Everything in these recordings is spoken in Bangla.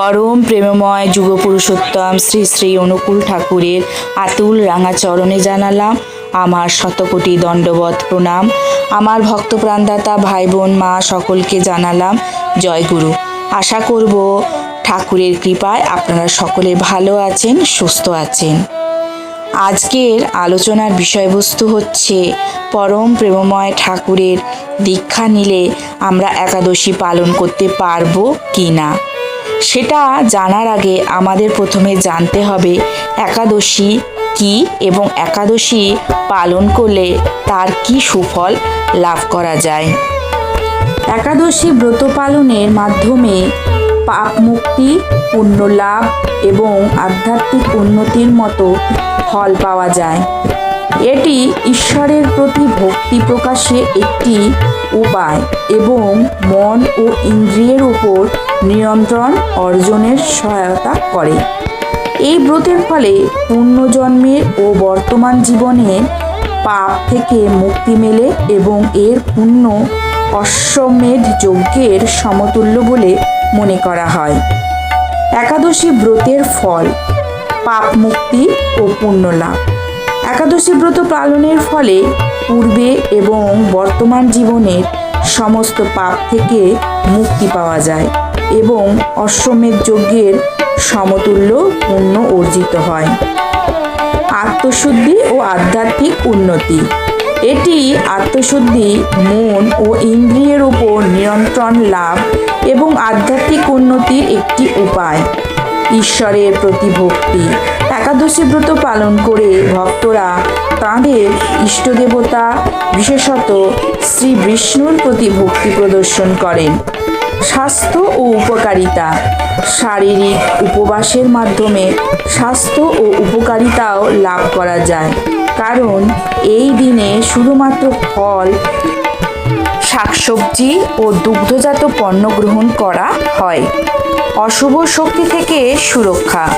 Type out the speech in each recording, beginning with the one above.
পরম প্রেমময় যুগপুরুষোত্তম শ্রী শ্রী অনুকূল ঠাকুরের আতুল রাঙা চরণে জানালাম আমার শতকোটি দণ্ডবত প্রণাম। আমার ভক্ত প্রাণদাতা ভাই বোন মা সকলকে জানালাম, জয় গুরু। আশা করব ঠাকুরের কৃপায় আপনারা সকলে ভালো আছেন, সুস্থ আছেন। আজকের আলোচনার বিষয়বস্তু হচ্ছে পরম প্রেমময় ঠাকুরের দীক্ষা নিলে আমরা একাদশী পালন করতে পারব কি না সেটা জানার আগে আমাদের প্রথমে জানতে হবে, একাদশী কি এবং একাদশী পালন করলে তার কি সুফল লাভ করা যায়? একাদশী ব্রত পালনের মাধ্যমে পাপ মুক্তি, পুণ্য লাভ এবং আধ্যাত্মিক উন্নতির মতো ফল পাওয়া যায়। এটি ঈশ্বরের প্রতি ভক্তি প্রকাশে একটি উপায় এবং মন ও ইন্দ্রিয়ের উপর নিয়ন্ত্রণ অর্জনের সহায়তা করে। এই ব্রতের ফলে পূর্ণজন্মের ও বর্তমান জীবনে পাপ থেকে মুক্তি মেলে এবং এর পুণ্য অশ্বমেধ যজ্ঞের সমতুল্য বলে মনে করা হয়। একাদশী ব্রতের ফল পাপ মুক্তি ও পুণ্য লাভ। একাদশী ব্রত পালনের ফলে পূর্বে এবং বর্তমান জীবনের সমস্ত পাপ থেকে মুক্তি পাওয়া যায়। এবং অশ্বমেধ যজ্ঞের সমতুল্য পুণ্য অর্জিত হয়। আত্মশুদ্ধি ও আধ্যাত্মিক উন্নতি। এটি আত্মশুদ্ধি, মন ও ইন্দ্রিয়ের উপর নিয়ন্ত্রণ লাভ এবং আধ্যাত্মিক উন্নতির একটি উপায়। ঈশ্বরের প্রতি ভক্তি। একাদশী ব্রত পালন করে ভক্তরা তাঁদের ইষ্টদেবতা, বিশেষত শ্রী বিষ্ণুর প্রতি ভক্তি প্রদর্শন করেন। স্বাস্থ্য ও উপকারিতা। শারীরিক উপবাসের মাধ্যমে স্বাস্থ্য ও উপকারিতাও লাভ করা যায়। কারণ এই দিনে শুধুমাত্র ফল, শাকসবজি ও দুগ্ধজাত পণ্য গ্রহণ করা হয়। অশুভ শক্তি থেকে সুরক্ষা।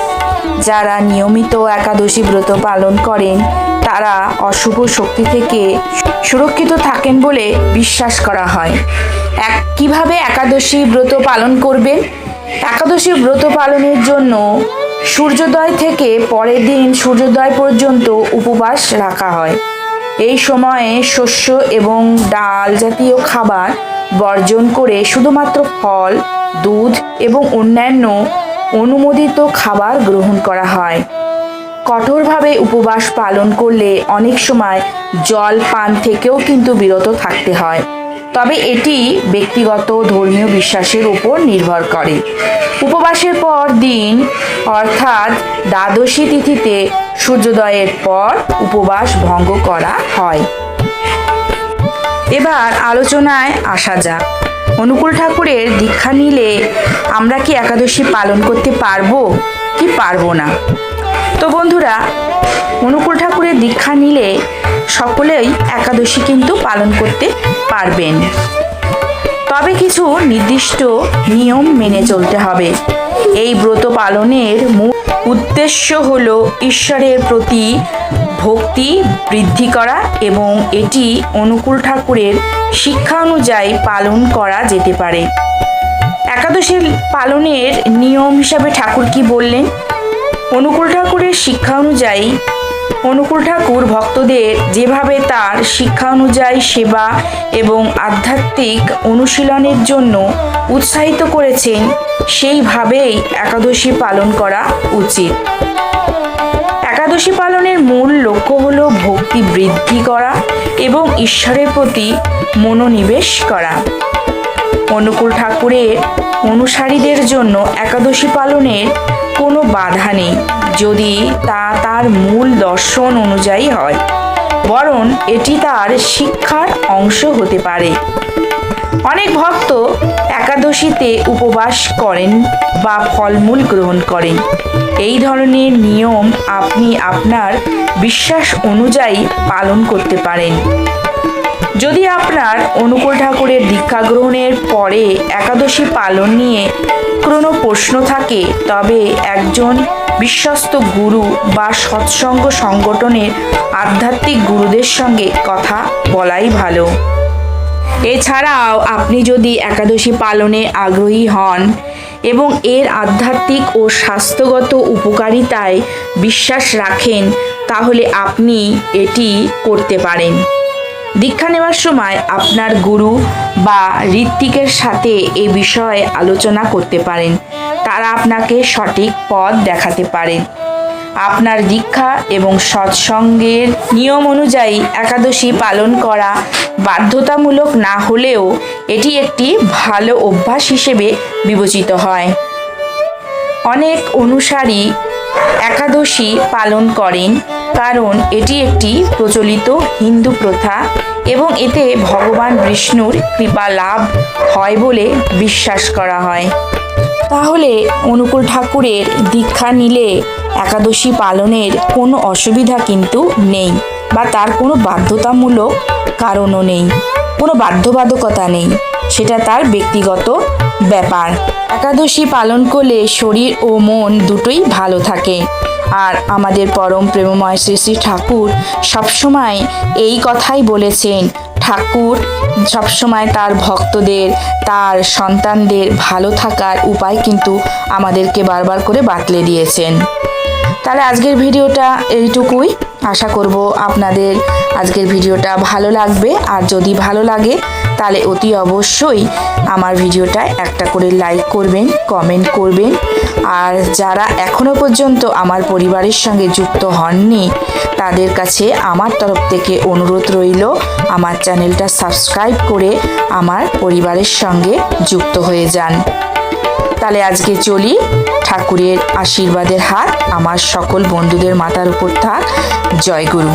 যারা নিয়মিত একাদশী ব্রত পালন করেন, তারা অশুভ শক্তি থেকে সুরক্ষিত থাকেন বলে বিশ্বাস করা হয়। এক, কীভাবে একাদশী ব্রত পালন করবেন? একাদশী ব্রত পালনের জন্য সূর্যোদয় থেকে পরের দিন সূর্যোদয় পর্যন্ত উপবাস রাখা হয়। এই সময়ে শস্য এবং ডাল জাতীয় খাবার বর্জন করে শুধুমাত্র ফল, দুধ এবং অন্যান্য অনুমোদিত খাবার গ্রহণ করা হয়। কঠোরভাবে উপবাস পালন করলে অনেক সময় জল পান থেকেও কিন্তু বিরত থাকতে হয়। তবে এটি ব্যক্তিগত ধর্মীয় বিশ্বাসের উপর নির্ভর করে। উপবাসের পর দিন, অর্থাৎ দ্বাদশী তিথিতে সূর্যোদয়ের পর উপবাস ভঙ্গ করা হয়। এবার আলোচনায় আসা যাক। অনুকূল ঠাকুরের দীক্ষা নিলে আমরা কি একাদশী পালন করতে পারব, কি পারব না? তো বন্ধুরা, অনুকূল ঠাকুরের দীক্ষা নিলে সকলেই একাদশী কিন্তু পালন করতে পারবেন। তবে কিছু নির্দিষ্ট নিয়ম মেনে চলতে হবে। এই ব্রত পালনের মূল উদ্দেশ্য হল ঈশ্বরের প্রতি ভক্তি বৃদ্ধি করা এবং এটি অনুকূল ঠাকুরের শিক্ষা অনুযায়ী পালন করা যেতে পারে। একাদশী পালনের নিয়ম হিসাবে ঠাকুর কি বললেন? অনুকূল ঠাকুরের শিক্ষা অনুযায়ী, অনুকূল ঠাকুর ভক্তদের যেভাবে তার শিক্ষা অনুযায়ী সেবা এবং আধ্যাত্মিক অনুশীলনের জন্য উৎসাহিত করেছেন, সেইভাবেই একাদশী পালন করা উচিত। একাদশী পালনের মূল লক্ষ্য হল ভক্তি বৃদ্ধি করা এবং ঈশ্বরের প্রতি মনোনিবেশ করা। অনুকূল ঠাকুরের অনুসারীদের জন্য একাদশী পালনের কোনো বাধা নেই, যদি তা তার মূল দর্শন অনুযায়ী হয়, বরং এটি তার শিক্ষার অংশ হতে পারে। অনেক ভক্ত একাদশীতে উপবাস করেন বা ফলমূল গ্রহণ করেন। এই ধরনের নিয়ম আপনি আপনার বিশ্বাস অনুযায়ী পালন করতে পারেন। যদি আপনার অনুকূল ঠাকুরের দীক্ষা গ্রহণের পরে একাদশী পালন নিয়ে কোনো প্রশ্ন থাকে, তবে একজন বিশ্বস্ত গুরু বা সৎসঙ্গ সংগঠনের আধ্যাত্মিক গুরুদের সঙ্গে কথা বলাই ভালো। এছাড়াও আপনি যদি একাদশী পালনে আগ্রহী হন এবং এর আধ্যাত্মিক ও স্বাস্থ্যগত উপকারিতায় বিশ্বাস রাখেন, তাহলে আপনি এটি করতে পারেন। দীক্ষা নেওয়ার সময় আপনার গুরু বা ঋত্বিকের সাথে এ বিষয়ে আলোচনা করতে পারেন। তারা আপনাকে সঠিক পথ দেখাতে পারেন। আপনার দীক্ষা এবং সৎসঙ্গের নিয়ম অনুযায়ী একাদশী পালন করা বাধ্যতামূলক না হলেও এটি একটি ভালো অভ্যাস হিসেবে বিবেচিত হয়। অনেক অনুসারী একাদশী পালন করেন, কারণ এটি একটি প্রচলিত হিন্দু প্রথা এবং এতে ভগবান বিষ্ণুর কৃপা লাভ হয় বলে বিশ্বাস করা হয়। তাহলে অনুকূল ঠাকুরের দীক্ষা নিলে একাদশী পালনের কোনো অসুবিধা কিন্তু নেই বা তার কোনো বাধ্যতামূলক কারণও নেই, কোনো বাধ্যবাধকতা নেই। সেটা তার ব্যক্তিগত ব্যাপার। একাদশী পালন করলে শরীর ও মন দুটোই ভালো থাকে। আর আমাদের পরম প্রেমময় শ্রী শ্রী ঠাকুর সবসময় এই কথাই বলেছেন, ঠাকুর, সবসময় তার ভক্তদের, তার সন্তানদের ভালো থাকার উপায় কিন্তু আমাদেরকে বারবার করে বাতলে দিয়েছেন। তাহলে আজকের ভিডিওটা এইটুকুই। আশা করব আপনাদের আজকের ভিডিওটা ভালো লাগবে। আর যদি ভালো লাগে তাহলে অতি অবশ্যই আমার ভিডিওটা একটা করে লাইক করবেন কমেন্ট করবেন। আর যারা এখনও পর্যন্ত আমার পরিবারের সঙ্গে যুক্ত হননি, তাদের কাছে আমার তরফ থেকে অনুরোধ রইল, আমার চ্যানেলটা সাবস্ক্রাইব করে আমার পরিবারের সঙ্গে যুক্ত হয়ে যান। তাহলে আজকে চলি, ঠাকুরের আশীর্বাদের হাত, আমার সকল বন্ধুদের মাথার উপর থাক। জয় গুরু।